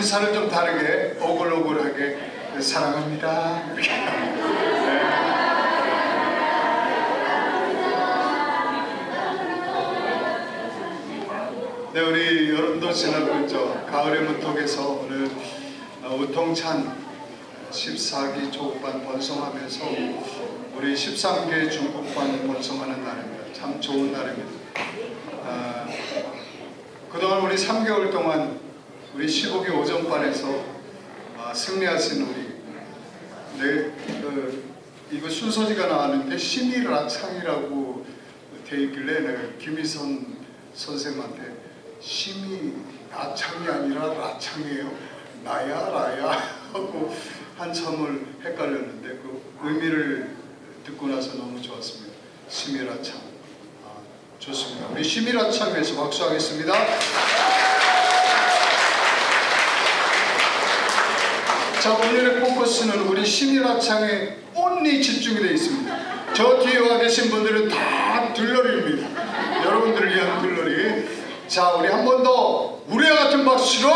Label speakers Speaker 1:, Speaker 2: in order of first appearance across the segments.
Speaker 1: 인사를 좀 다르게 오글오글하게 사랑합니다. 네, 우리 여름도 지나고 있죠. 가을의 문턱에서 오늘 어, 우통찬 14기 조국반 번성하면서 우리 13개 중국반 번성하는 날입니다. 참 좋은 날입니다. 아, 그동안 우리 3개월 동안 우리 15기 오전반에서 아, 승리하신 우리 네, 그, 이거 순서지가 나왔는데 심의라창이라고 돼 있길래 내가 김희선 선생님한테 심의 라창이 아니라 라창이에요. 나야 라야 하고 한참을 헷갈렸는데 그 의미를 듣고 나서 너무 좋았습니다. 심의라창 아, 좋습니다. 우리 심의라창에서 박수하겠습니다. 자 오늘의 포커스는 우리 심의라창에 온리 집중이 되어 있습니다. 저 뒤에 와 계신 분들은 다 들러리입니다. 여러분들을 위한 들러리. 자 우리 한 번 더 우리와 같은 박수로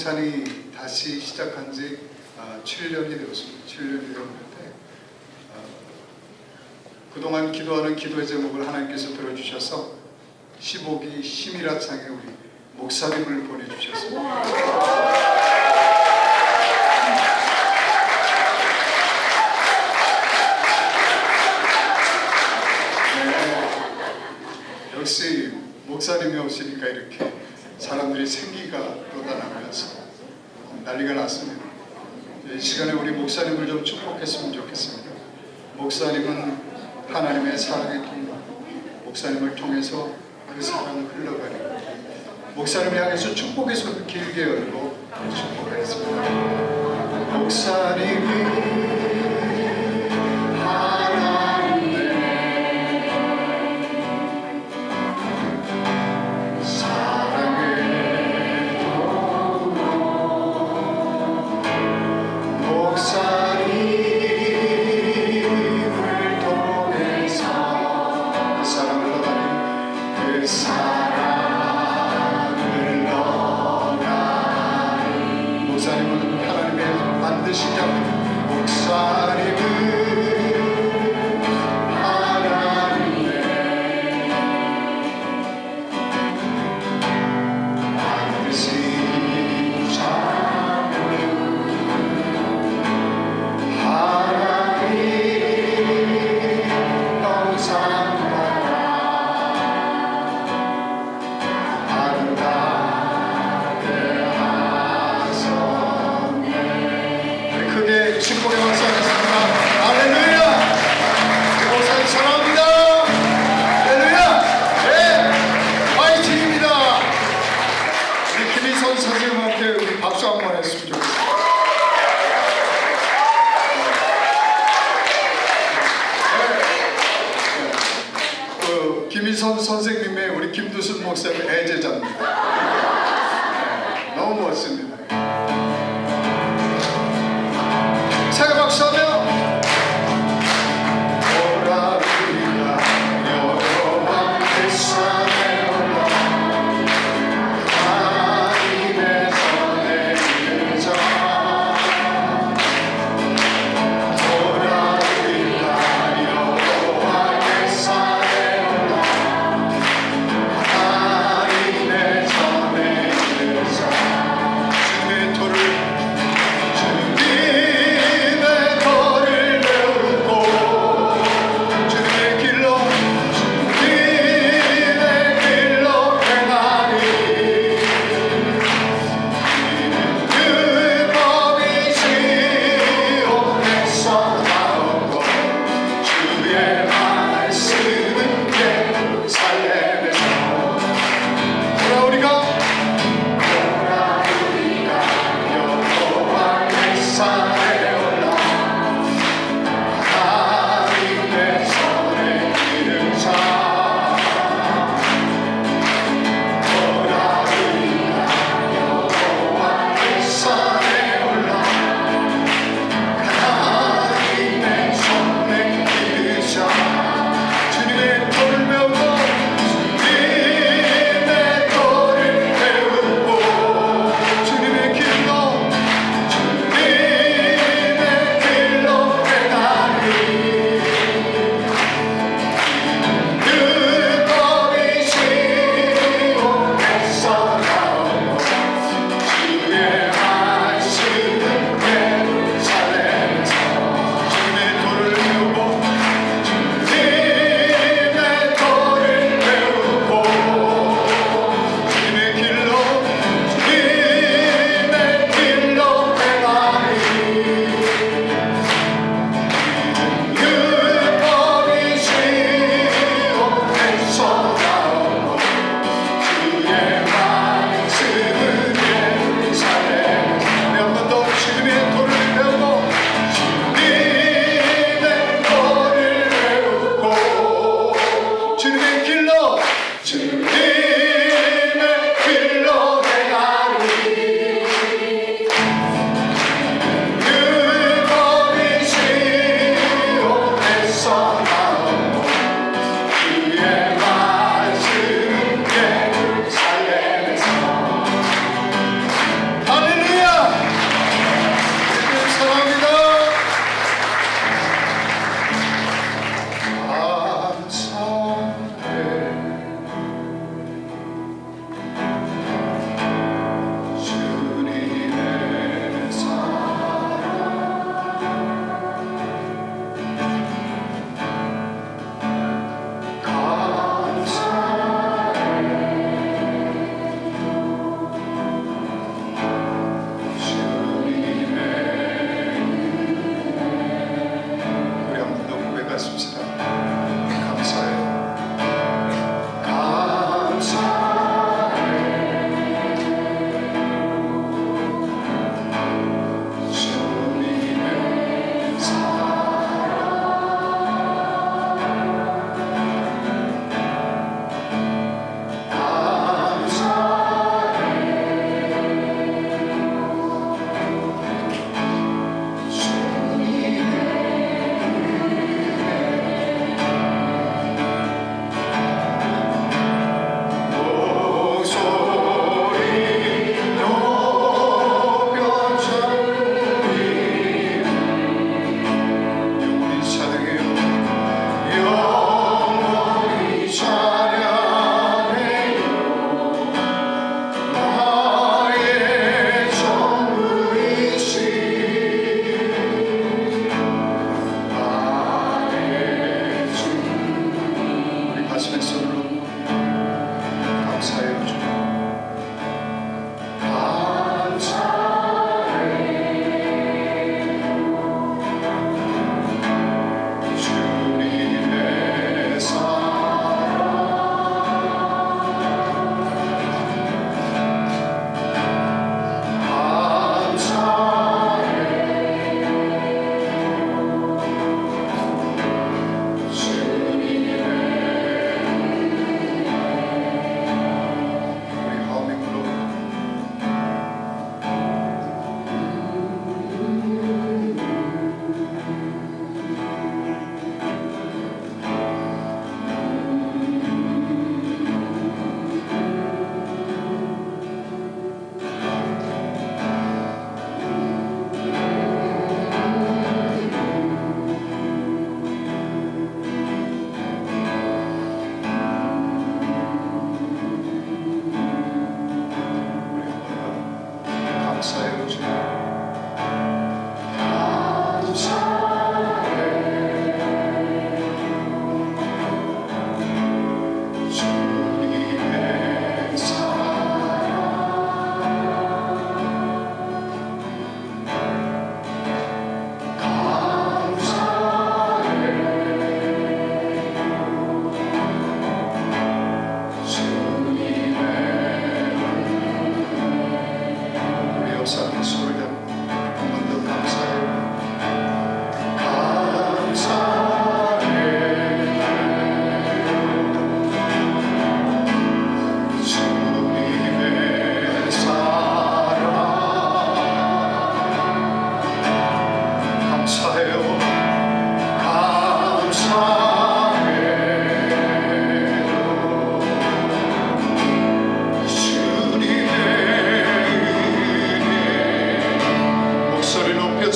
Speaker 1: 우통산이 다시 시작한 지 어, 7년이 되었습니다. 7년이 되었는데 어, 그동안 기도하는 기도의 제목을 하나님께서 들어주셔서 15기 심이라창에 우리 목사님을 보내주셨습니다. 네, 역시 목사님이 오시니까 이렇게 사람들이 생기가 난리가 났습니다. 이 시간에 우리 목사님을 좀 축복했으면 좋겠습니다. 목사님은 하나님의 사랑의 통로, 목사님을 통해서 그 사랑이 흘러가는 목사님을 향해서 축복의 손을 길게 열고 축복하겠습니다. 목사님이 선생님의 우리 김두순 목사님 애제자입니다.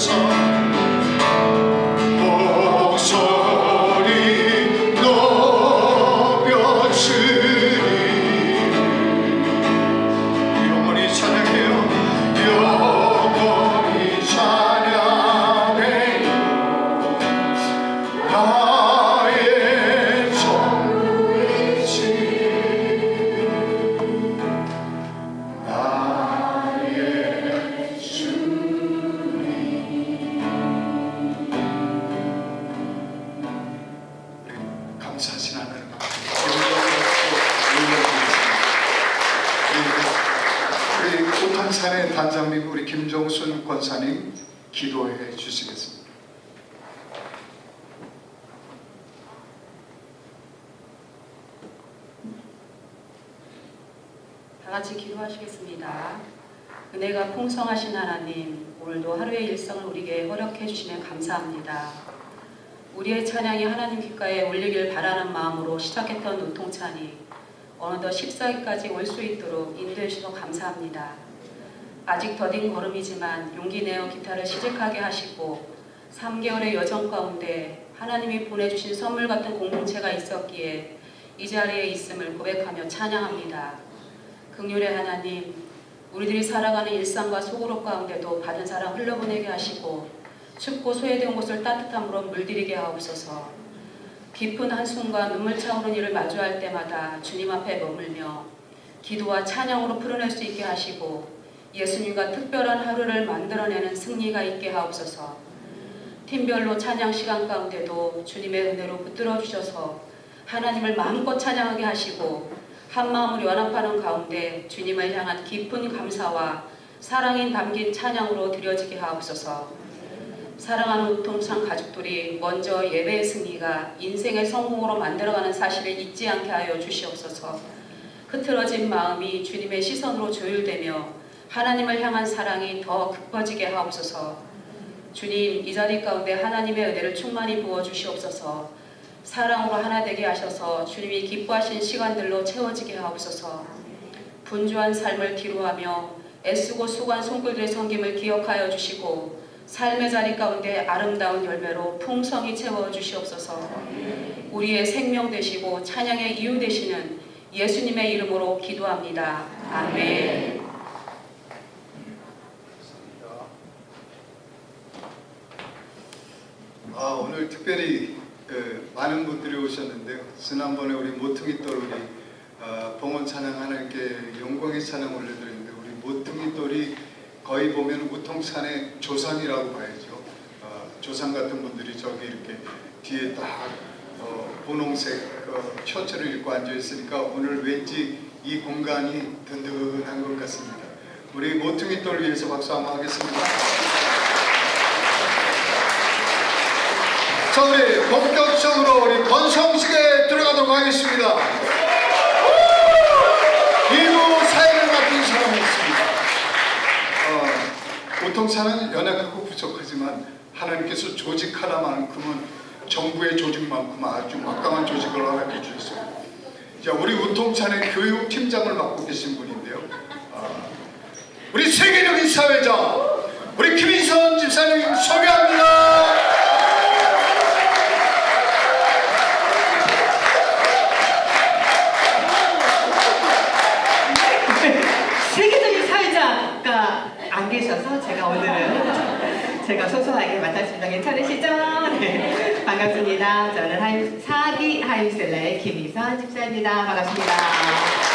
Speaker 1: 목 우탄산의 단장님 우리 김종순 권사님 기도해 주시겠습니다.
Speaker 2: 다 같이 기도하시겠습니다. 은혜가 풍성하신 하나님, 오늘도 하루의 일상을 우리에게 허락해 주시면 감사합니다. 우리의 찬양이 하나님 귓가에 올리길 바라는 마음으로 시작했던 노통찬이 어느덧 14기까지 올 수 있도록 인도해 주셔서 감사합니다. 아직 더딘 걸음이지만 용기 내어 기타를 시작하게 하시고 3개월의 여정 가운데 하나님이 보내주신 선물 같은 공동체가 있었기에 이 자리에 있음을 고백하며 찬양합니다. 긍휼의 하나님, 우리들이 살아가는 일상과 소그룹 가운데도 받은 사랑 흘려보내게 하시고 춥고 소외된 곳을 따뜻함으로 물들이게 하옵소서. 깊은 한숨과 눈물 차오르는 일을 마주할 때마다 주님 앞에 머물며 기도와 찬양으로 풀어낼 수 있게 하시고 예수님과 특별한 하루를 만들어내는 승리가 있게 하옵소서. 팀별로 찬양 시간 가운데도 주님의 은혜로 붙들어 주셔서 하나님을 마음껏 찬양하게 하시고 한 마음으로 연합하는 가운데 주님을 향한 깊은 감사와 사랑이 담긴 찬양으로 드려지게 하옵소서. 사랑하는 우통상 가족들이 먼저 예배의 승리가 인생의 성공으로 만들어가는 사실을 잊지 않게 하여 주시옵소서. 흐트러진 마음이 주님의 시선으로 조율되며 하나님을 향한 사랑이 더 깊어지게 하옵소서. 주님 이 자리 가운데 하나님의 은혜를 충만히 부어 주시옵소서. 사랑으로 하나 되게 하셔서 주님이 기뻐하신 시간들로 채워지게 하옵소서. 분주한 삶을 뒤로하며 애쓰고 수고한 손길들의 섬김을 기억하여 주시고 삶의 자리 가운데 아름다운 열매로 풍성히 채워 주시옵소서. 우리의 생명 되시고 찬양의 이유 되시는 예수님의 이름으로 기도합니다. 아멘.
Speaker 1: 아, 오늘 특별히 그 많은 분들이 오셨는데요. 지난번에 우리 모퉁이 돌 우리 어, 봉헌 찬양 하나님께 영광의 찬양 올려드렸는데 우리 모퉁이 돌이 거의 보면 우통산의 조상이라고 봐야죠. 어, 조상 같은 분들이 저기 이렇게 뒤에 딱 어, 분홍색 어, 셔츠를 입고 앉아 있으니까 오늘 왠지 이 공간이 든든한 것 같습니다. 우리 모퉁이 돌 위해서 박수 한번 하겠습니다. 자 우리 본격적으로 우리 건성식에 들어가도록 하겠습니다. 일부 사회를 맡은 사람이 있습니다. 어, 보통 사는 연약하고 부족하지만 하나님께서 조직 하나만큼은 정부의 조직만큼 아주 막강한 조직을 허락해 주셨어요. 자 우리 우통찬의 교육팀장을 맡고 계신 분인데요. 어, 우리 세계적인 사회자 우리 김인선 집사님 소개합니다.
Speaker 3: 안 계셔서 제가 오늘은 제가 소소하게 맡았습니다. 괜찮으시죠? 네. 반갑습니다. 저는 하임, 사기 하임셀러의 김희선 집사입니다. 반갑습니다.